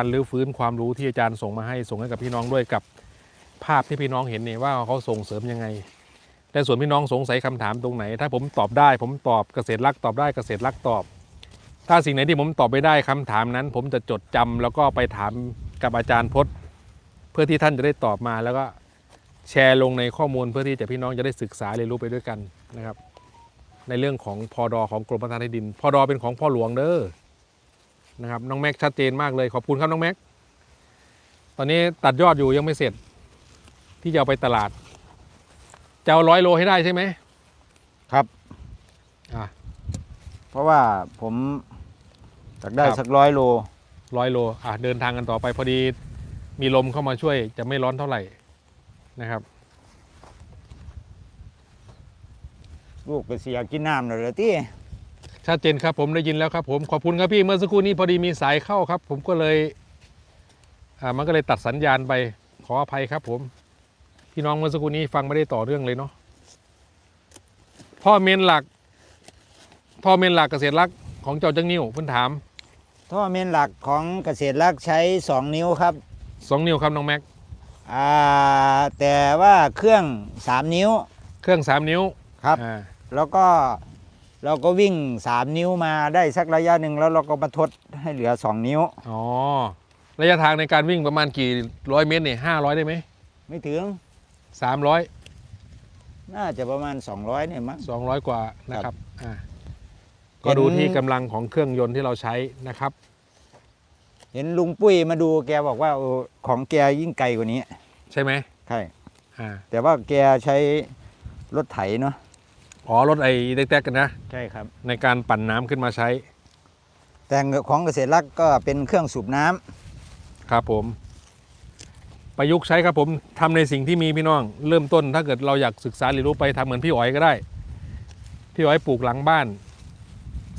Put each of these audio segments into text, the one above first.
การรื้อฟื้นความรู้ที่อาจารย์ส่งมาให้ส่งให้กับพี่น้องด้วยกับภาพที่พี่น้องเห็นเนี่ยว่าเขาส่งเสริมยังไง แต่ส่วนพี่น้องสงสัยคำถามตรงไหน ถ้าผมตอบได้ ผมตอบเกษตรรักตอบได้เกษตรรักตอบ ถ้าสิ่งไหนที่ผมตอบไม่ได้คำถามนั้น ผมจะจดจำแล้วก็ไปถามกับอาจารย์พจน์ เพื่อที่ท่านจะได้ตอบมาแล้วก็แชร์ลงในข้อมูลเพื่อที่จะพี่น้องจะได้ศึกษาเรียนรู้ไปด้วยกันนะครับ ในเรื่องของพอดอของกรมพัฒนาที่ดิน พอดอเป็นของพ่อหลวงเด้อ นะครับน้องแม็กชัดเจนมากเลยขอบคุณครับน้องแม็กตอนนี้ตัดยอดอยู่ยังไม่เสร็จ ที่จะเอาไปตลาดจะเอาร้อยโลให้ได้ใช่ไหมครับ อะ เพราะว่าผมอยากได้ครับ สักร้อยโล ร้อยโลอะเดินทางกันต่อไปพอดีมีลมเข้ามาช่วยจะไม่ร้อนเท่าไหร่นะครับ ลูกก็เสียกินน้ำเลยละที่ ชัดเจนครับผมได้ยินแล้วครับผมขอบคุณครับพี่เมื่อสักครู่นี้พอดีมีสายเข้าครับ ผมก็เลยอ่ามันก็เลยตัดสัญญาณไปขออภัยครับ ผม พี่น้องเมื่อสักครู่นี้ฟังไม่ได้ต่อเรื่องเลยเนาะพ่อเมนหลักพ่อเมนหลักเกษตรรักของเจ้าจังนิ้วเพิ่นถามท่อเมนหลักของเกษตรรักใช้ 2 นิ้วครับสองนิ้วครับน้องแม็กอ่าแต่ว่าเครื่อง 3 นิ้ว เครื่องสามนิ้วครับ อ่าแล้วก็ เราก็วิ่ง 3 นิ้วมาได้สักระยะหนึ่งแล้วเราก็มาทดให้เหลือ 2 นิ้ว อ๋อ ระยะทางในการวิ่งประมาณกี่ร้อยเมตรเนี่ยห้าร้อยได้ไหมไม่ถึง สามร้อยน่าจะประมาณ 200เนี่ยมั้ง สองร้อยกว่านะครับอ่าเห็นก็ดูที่กำลังของเครื่องยนต์ที่เราใช้นะครับ เห็นลุงปุ้ยมาดูแกบอกว่าโอ้ของแกยิ่งไกลกว่านี้ ใช่ไหมใช่ อ่า แต่ว่าแกใช้รถไถเนาะ อ๋อรถไอ้แต๊กๆกันนะ ใช่ครับ ในการปั่นน้ำขึ้นมาใช้ แต่ของเกษตรรักก็เป็นเครื่องสูบน้ำครับผม ประยุกต์ใช้ครับผมทำในสิ่งที่มีพี่น้อง เริ่มต้นถ้าเกิดเราอยากศึกษาเรียนรู้ไปทำเหมือนพี่อ๋อยก็ได้ พี่อ๋อยปลูกหลังบ้าน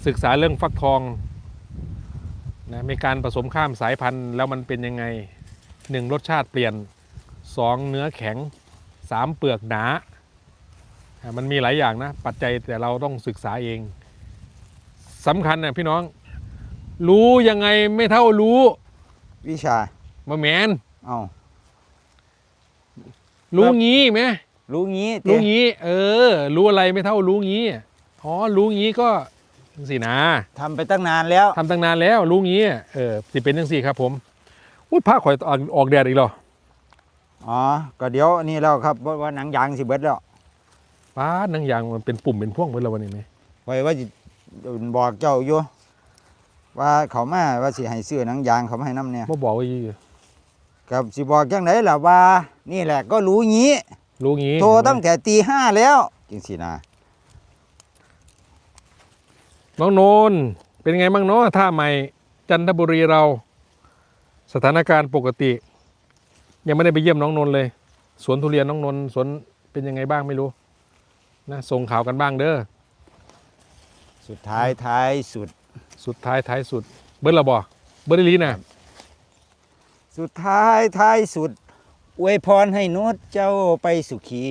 ศึกษาเรื่องฟักทองนะมีการผสมข้ามสายพันธุ์แล้วมันเป็นยังไงหนึ่งรสชาติเปลี่ยนสองเนื้อแข็งสามเปลือกหนาอะ มันมีหลายอย่างนะปัจจัยแต่เราต้องศึกษาเองสำคัญนะพี่น้อง รู้ยังไงไม่เท่ารู้วิชามาแมนเอารู้งี้ไหมรู้งี้รู้เจ๊งี้ เออ รู้อะไรไม่เท่ารู้งี้อ๋อรู้งี้ก็สินะทำไปตั้งนานแล้วทำตั้งนานแล้วรู้งี้เออสิเป็นยังสี่ครับ ผมอุ้ยผ้าข่อยออกออกแดดอีกเหรออ๋อก็เดี๋ยวนี่แล้วครับว่าว่าหนังยางสิเบิดแล้ว ป้าดนังยางมันเป็นปุ่มเป็นพ่วงไปแล้ววันนี้ไหมไว้ว่าสิบอกเจ้าอยู่ว่าเขามาว่าสิให้ซื้อหนังยางเขามาให้น้ำเนี่ยบ่บอกว่ายี่กับสิบอกจังไหนล่ะว่า นี่แหละก็รู้งี้รู้งี้โทรตั้งแต่ตีห้าแล้วจริงสินะน้องโนนเป็นไงบ้างเนาะท่าใหม่จันทบุรีเรา สถานการณ์ปกติ ยังไม่ได้ไปเยี่ยมน้องนนท์เลย สวนทุเรียนน้องนนท์สวนเป็นยังไงบ้างไม่รู้ นะส่งข่าวกันบ้างเด้อสุดท้ายท้ายสุด สุดท้ายท้ายสุด เบิร์ดละบอเบิร์ดอีหลีนะสุดท้ายท้ายสุดอวยพรให้นุชเจ้าไปสุขี